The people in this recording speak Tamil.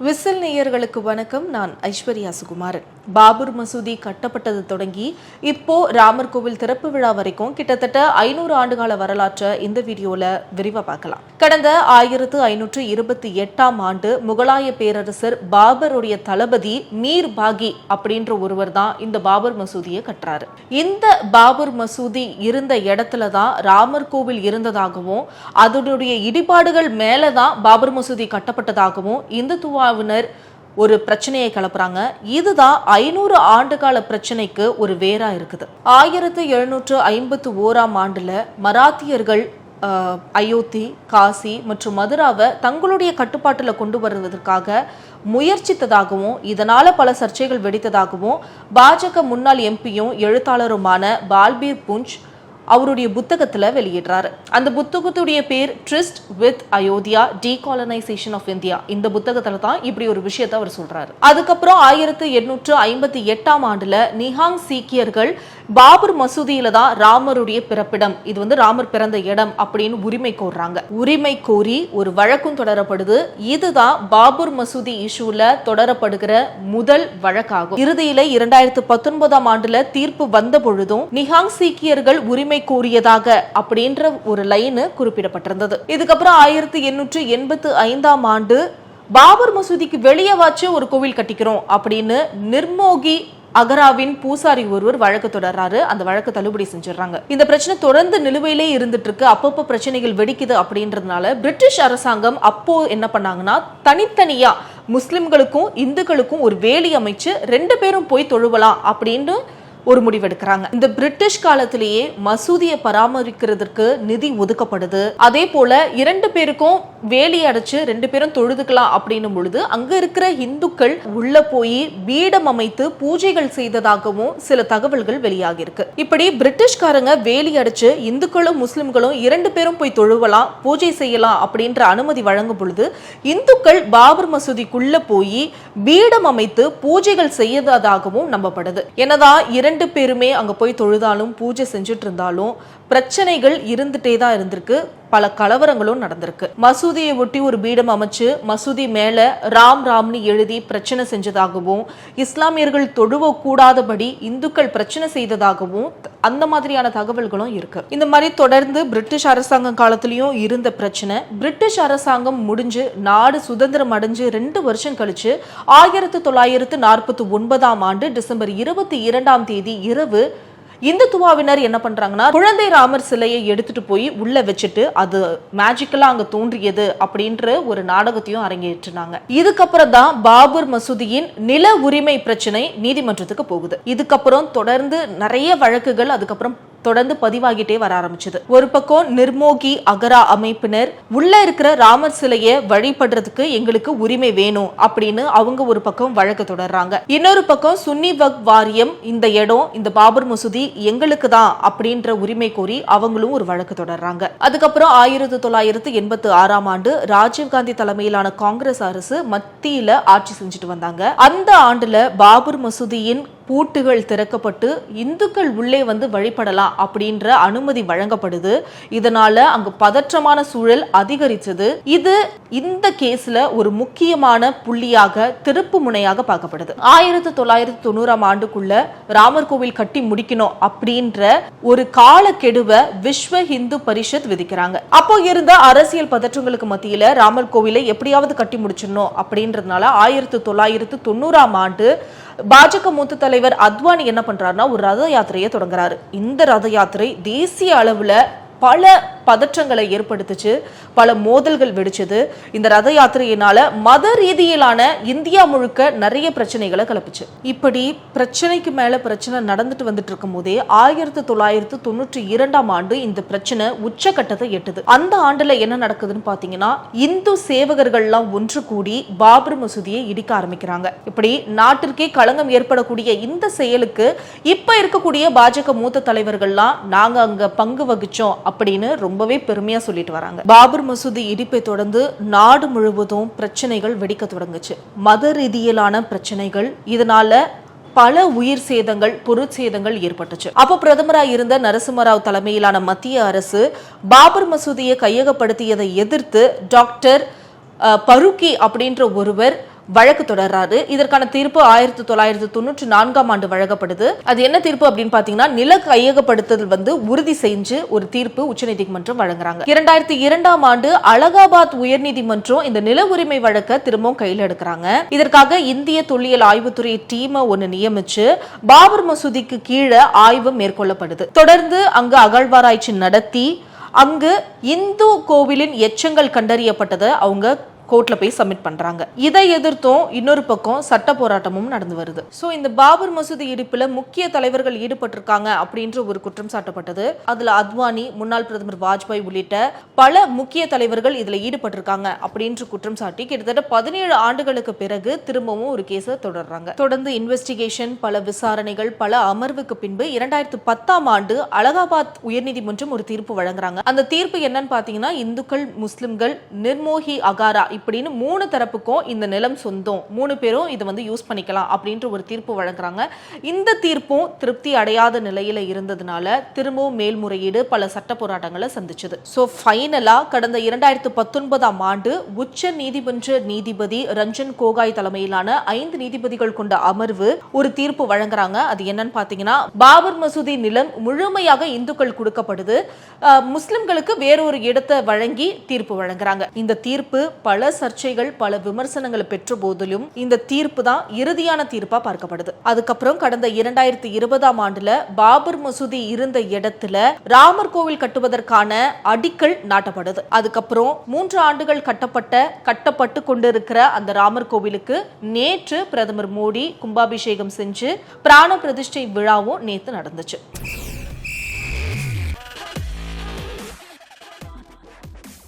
விசில் நேயர்களுக்கு வணக்கம். நான் ஐஸ்வர்யா சுகுமாரன். பாபர் மசூதி கட்டப்பட்டது தொடங்கி இப்போ ராமர் கோவில் திறப்பு விழா வரைக்கும் கிட்டத்தட்ட ஐநூறு ஆண்டுகால வரலாற்றை இந்த வீடியோல விரிவா பார்க்கலாம். கடந்த ஆயிரத்து ஐநூற்று இருபத்தி எட்டாம் ஆண்டு முகலாய பேரரசர் பாபருடைய தளபதி மீர் பாகி அப்படின்ற ஒருவர் தான் இந்த பாபர் மசூதியை கட்டுறாரு. இந்த பாபர் மசூதி இருந்த இடத்துல தான் ராமர் கோவில் இருந்ததாகவும் அதனுடைய இடிபாடுகள் மேலதான் பாபர் மசூதி கட்டப்பட்டதாகவும் இந்துத்துவாவினர் ஒரு பிரச்சனையை கிளப்புறாங்க. இதுதான் ஐநூறு ஆண்டுகால பிரச்சனைக்கு ஒரு வேரா இருக்குது. ஆயிரத்து எழுநூற்று ஐம்பத்து ஓராம் ஆண்டுல மராத்தியர்கள் அயோத்தி காசி மற்றும் மதுராவை தங்களுடைய கட்டுப்பாட்டில் கொண்டு வருவதற்காக முயற்சித்ததாகவும் இதனால பல சர்ச்சைகள் வெடித்ததாகவும் பாஜக முன்னாள் எம்பியும் எழுத்தாளருமான பால்பீர் புஞ்ச் அவருடைய புத்தகத்துல வெளியிடுறாரு. அந்த புத்தகத்துடைய பேர் tryst with Ayodhya decolonisation of India இந்த புத்தகத்துல தான் இப்படி ஒரு விஷயத்தை அவர் சொல்றாரு. அதுக்கப்புறம் ஆயிரத்தி எண்ணூற்று ஐம்பத்தி எட்டாம் ஆண்டுல நிஹாங் சீக்கியர்கள் பாபர் மசூதியில தான் ராமருடைய பிறப்பிடம். இது வந்து ராமர் பிறந்த இடம் அப்படின்னு உரிமை கோர்றாங்க. உரிமை கோரி ஒரு வழக்கும் தொடரப்படுது. இதுதான் பாபர் மசூதி இஷ்யூல தொடரப்படுகிற முதல் வழக்காகும். இறுதியில இரண்டாயிரத்து பத்தொன்பதாம் ஆண்டுல தீர்ப்பு வந்த பொழுதும் நிஹாங் சீக்கியர்கள் உரிமை கோரியதாக அப்படின்ற ஒரு லைனு குறிப்பிடப்பட்டிருந்தது. இதுக்கப்புறம் ஆயிரத்தி எண்ணூற்று எண்பத்து ஐந்தாம் ஆண்டு பாபர் மசூதிக்கு வெளியே வாச்சு ஒரு கோவில் கட்டிக்கிறோம் அப்படின்னு நிர்மோகி அகராவின் பூசாரி ஒருவர் வழக்கு தொடர்றாரு. அந்த வழக்கு தள்ளுபடி செஞ்சிடறாங்க. இந்த பிரச்சனை தொடர்ந்து நிலுவையிலே இருந்துட்டு இருக்கு அப்பப்போ பிரச்சனைகள் வெடிக்குது அப்படின்றதுனால பிரிட்டிஷ் அரசாங்கம் அப்போ என்ன பண்ணாங்கன்னா தனித்தனியா முஸ்லிம்களுக்கும் இந்துக்களுக்கும் ஒரு வேலி அமைச்சு ரெண்டு பேரும் போய் தொழுவலாம் அப்படின்னு ஒரு முடிவெடுக்கிறாங்க. இந்த பிரிட்டிஷ் காலத்திலேயே மசூதியை பராமரிக்கிறதுக்கு நிதி ஒதுக்கப்படுது. அதே போல இரண்டு பேருக்கும் வேலி அடைச்சு ரெண்டு பேரும் தொழுதுக்கலாம் அப்படின்னும் பொழுது அங்க இருக்கிற இந்துக்கள் உள்ள போய் பீடம் அமைத்து பூஜைகள் செய்ததாகவும் சில தகவல்கள் வெளியாகி இருக்கு இப்படி பிரிட்டிஷ்காரங்க வேலி அடைச்சு இந்துக்களும் முஸ்லிம்களும் இரண்டு பேரும் போய் தொழுவலாம் பூஜை செய்யலாம் அப்படின்ற அனுமதி வழங்கும் பொழுது இந்துக்கள் பாபர் மசூதிக்குள்ள போய் பீடம் அமைத்து பூஜைகள் செய்ததாகவும் நம்பப்படுது. என்னதான் இரண்டு பேருமே அங்க போய் தொழுதாலும் பூஜை செஞ்சுட்டு இருந்தாலும் பிரச்சனைகள் இருந்துட்டே தான் இருந்திருக்கு. பல கலவரங்களும் நடந்திருக்கு. மசூதியை ஒட்டி ஒரு பீடம் அமைச்சு மசூதி மேல ராம் ராம்னு எழுதி பிரச்சனை செஞ்சதாகவும் இஸ்லாமியர்கள் தொழுவ கூடாதபடி இந்துக்கள் பிரச்சனை செய்ததாகவும் அந்த மாதிரியான தகவல்களும் இருக்கு. இந்த மாதிரி தொடர்ந்து பிரிட்டிஷ் அரசாங்கம் காலத்திலயும் இருந்த பிரச்சனை. பிரிட்டிஷ் அரசாங்கம் முடிஞ்சு நாடு சுதந்திரம் அடைஞ்சு ரெண்டு வருஷம் கழிச்சு ஆயிரத்து தொள்ளாயிரத்து நாற்பத்தி ஒன்பதாம் ஆண்டு டிசம்பர் இருபத்தி இரண்டாம் தேதி இரவு இந்துத்துவாவினர் என்ன பண்றாங்கன்னா குழந்தை ராமர் சிலையை எடுத்துட்டு போய் உள்ள வச்சுட்டு அது மேஜிக்கலா அங்க தோன்றியது அப்படின்ற ஒரு நாடகத்தையும் அரங்கேற்றினாங்க. இதுக்கப்புறம் தான் பாபர் மசூதியின் நில உரிமை பிரச்சனை நீதிமன்றத்துக்கு போகுது. இதுக்கப்புறம் தொடர்ந்து நிறைய வழக்குகள் அதுக்கப்புறம் தொடர்ந்து பதிவாகிட்டே வர ஆரம்பிச்சது. ஒரு பக்கம் நிர்மோகி அகரா அமைப்பினர் உள்ள இருக்கிற ராமர் சிலையை வழிபடுறதுக்கு எங்களுக்கு உரிமை வேணும் அப்படின்னு அவங்க ஒரு பக்கம் வழக்கு தொடர்றாங்க. இன்னொரு பக்கம் சுன்னி வக் வாரியம் இந்த இடம் இந்த பாபர் மசூதி எங்களுக்கு தான் அப்படின்ற உரிமை கோரி அவங்களும் ஒரு வழக்கு தொடர்றாங்க. அதுக்கப்புறம் ஆயிரத்தி தொள்ளாயிரத்து எண்பத்தி ஆறாம் ஆண்டு ராஜீவ்காந்தி தலைமையிலான காங்கிரஸ் அரசு மத்தியில ஆட்சி செஞ்சுட்டு வந்தாங்க. அந்த ஆண்டுல பாபர் மசூதியின் பூட்டுகள் திறக்கப்பட்டு இந்துக்கள் உள்ளே வந்து வழிபடலாம் அப்படின்ற அனுமதி வழங்கப்படுது. இதனால அங்கு பதற்றமான சூழல் அதிகரிச்சது. இது இந்த கேஸ்ல ஒரு முக்கியமான புள்ளியாக திருப்பு முனையாக பார்க்கப்படுது. ஆயிரத்தி தொள்ளாயிரத்தி தொண்ணூறாம் ஆண்டுக்குள்ள ராமர் கோவில் கட்டி முடிக்கணும் அப்படின்ற ஒரு காலக்கெடுவை விஸ்வ இந்து பரிஷத் விதிக்கிறாங்க. அப்போ இருந்த அரசியல் பதற்றங்களுக்கு மத்தியில ராமர் கோவிலை எப்படியாவது கட்டி முடிச்சிடணும் அப்படின்றதுனால ஆயிரத்தி தொள்ளாயிரத்து தொண்ணூறாம் ஆண்டு பாஜக மூத்த தலைவர் அத்வானி என்ன பண்றாருன்னா ஒரு ரத யாத்திரையை தொடங்குறாரு. இந்த ரத யாத்திரை தேசிய அளவுல பல பதற்றங்களை ஏற்படுத்துச்சு பல மோதல்கள் வெடிச்சது. இந்த ரத யாத்திரையினால மத ரீதியிலான இந்தியா முழுக்க நிறைய பிரச்சனைகளை கலப்புச்சு. இப்படி பிரச்சனைக்கு மேல பிரச்சனை நடந்துட்டு வந்துட்டு இருக்கும் போதே ஆயிரத்தி தொள்ளாயிரத்து தொண்ணூற்றி இரண்டாம் ஆண்டு இந்த பிரச்சனை உச்சகட்டத்தை எட்டுது. அந்த ஆண்டுல என்ன நடக்குதுன்னு பாத்தீங்கன்னா இந்து சேவகர்கள்லாம் ஒன்று கூடி பாபர் மசூதியை இடிக்க ஆரம்பிக்கிறாங்க. இப்படி நாட்டிற்கே களங்கம் ஏற்படக்கூடிய இந்த செயலுக்கு இப்ப இருக்கக்கூடிய பாஜக மூத்த தலைவர்கள்லாம் நாங்க அங்க பங்கு வகிச்சோம் அப்படின்னு ரொம்ப ரொம்பவே பெருமையாக சொல்லிட்டு வராங்க. பாபர் மசூதி இடிப்பை தொடர்ந்து நாடு முழுவதும் பிரச்சனைகள் வெடிக்க தொடங்குச்சு. மத ரீதியிலான பிரச்சனைகள் இதனால பல உயிர் சேதங்கள் பொருட்சேதங்கள் ஏற்பட்டுச்சு. அப்போ பிரதமராக இருந்த நரசிம்மராவ் தலைமையிலான மத்திய அரசு பாபர் மசூதியை கையகப்படுத்தியதை எதிர்த்து டாக்டர் பருக்கி அப்படின்ற ஒருவர் வழக்கு தொடர்றாரு. இதற்கான தீர்ப்பு ஆயிரத்தி தொள்ளாயிரத்தி தொண்ணூற்றி நான்காம் ஆண்டு வழங்கப்படுது. அது என்ன தீர்ப்பு அப்படின்னு பாத்தீங்கன்னா நில கையகப்படுத்துதல் வந்து உறுதி செஞ்சு ஒரு தீர்ப்பு உச்சநீதிமன்றம் வழங்குறாங்க. இரண்டாயிரத்தி இரண்டாம் ஆண்டு அலகாபாத் உயர்நீதிமன்றம் இந்த நில உரிமை வழக்க திரும்பவும் கையில் எடுக்கிறாங்க. இதற்காக இந்திய தொல்லியல் ஆய்வுத்துறை டீமை ஒன்னு நியமிச்சு பாபர் மசூதிக்கு கீழே ஆய்வு மேற்கொள்ளப்படுது. தொடர்ந்து அங்கு அகழ்வாராய்ச்சி நடத்தி அங்கு இந்து கோவிலின் எச்சங்கள் கண்டறியப்பட்டதை அவங்க கோர்ட்டில் போய் சப்மிட் பண்ணுறாங்க இதை எதிர்த்தும் இன்னொரு பக்கம் சட்ட போராட்டமும் நடந்து வருது. ஸோ இந்த பாபர் மசூதி இடிப்பில் முக்கிய தலைவர்கள் ஈடுபட்டிருக்காங்க அப்படின்ற ஒரு குற்றம் சாட்டப்பட்டது. அதில் அத்வானி முன்னாள் பிரதமர் வாஜ்பாய் உள்ளிட்ட பல முக்கிய தலைவர்கள் இதில் ஈடுபட்டிருக்காங்க அப்படின்ற குற்றம் சாட்டி கிட்டத்தட்ட பதினேழு ஆண்டுகளுக்கு பிறகு திரும்பவும் ஒரு கேஸை தொடர்றாங்க. தொடர்ந்து இன்வெஸ்டிகேஷன் பல விசாரணைகள் பல அமர்வுக்கு பின்பு இரண்டாயிரத்து பத்தாம் ஆண்டு அலகாபாத் உயர்நீதிமன்றம் ஒரு தீர்ப்பு வழங்குறாங்க. அந்த தீர்ப்பு என்னன்னு பார்த்தீங்கன்னா இந்துக்கள் முஸ்லிம்கள் நிர்மோஹி அகாரா இப்படின்னு மூணு தரப்புக்கும் இந்த நிலம் சொந்தம். மூணு பேரும் இதை வந்து யூஸ் பண்ணிக்கலாம் அப்படின்ற ஒரு தீர்ப்பு வழங்குறாங்க. இந்த தீர்ப்பும் திருப்தி அடையாத நிலையில இருந்ததுனால திரும்பவும் மேல்முறையீடு பல சட்ட போராட்டங்களை சந்திச்சது. ஸோ ஃபைனலா கடந்த இரண்டாயிரத்து பத்தொன்பதாம் ஆண்டு உச்ச நீதிமன்ற நீதிபதி ரஞ்சன் கோகாய் தலைமையிலான ஐந்து நீதிபதிகள் கொண்ட அமர்வு ஒரு தீர்ப்பு வழங்குறாங்க. அது என்னன்னு பாத்தீங்கன்னா பாபர் மசூதி நிலம் முழுமையாக இந்துக்கள் கொடுக்கப்படுது. முஸ்லிம்களுக்கு வேறொரு இடத்தை வழங்கி தீர்ப்பு வழங்குறாங்க. இந்த தீர்ப்பு பல சர்ச்சைகள் பல விமர்சனங்களை பெற்ற போதிலும் இந்த தீர்ப்பு தான் இறுதியான தீர்ப்பா பார்க்கப்படுது. அதுக்கப்புறம் கடந்த இரண்டாயிரத்தி இருபதாம் ஆண்டுல பாபர் மசூதி இருந்த இடத்துல ராமர் கோவில் கட்டுவதற்கான அடிக்கல் நாட்டப்படுது. அதுக்கப்புறம் மூன்று ஆண்டுகள் கட்டப்பட்ட கட்டப்பட்டு கொண்டிருக்கிற அந்த ராமர் கோவிலுக்கு நேற்று பிரதமர் மோடி கும்பாபிஷேகம் செஞ்சு பிராண பிரதிஷ்டை விழாவும் நேத்து நடந்துச்சு.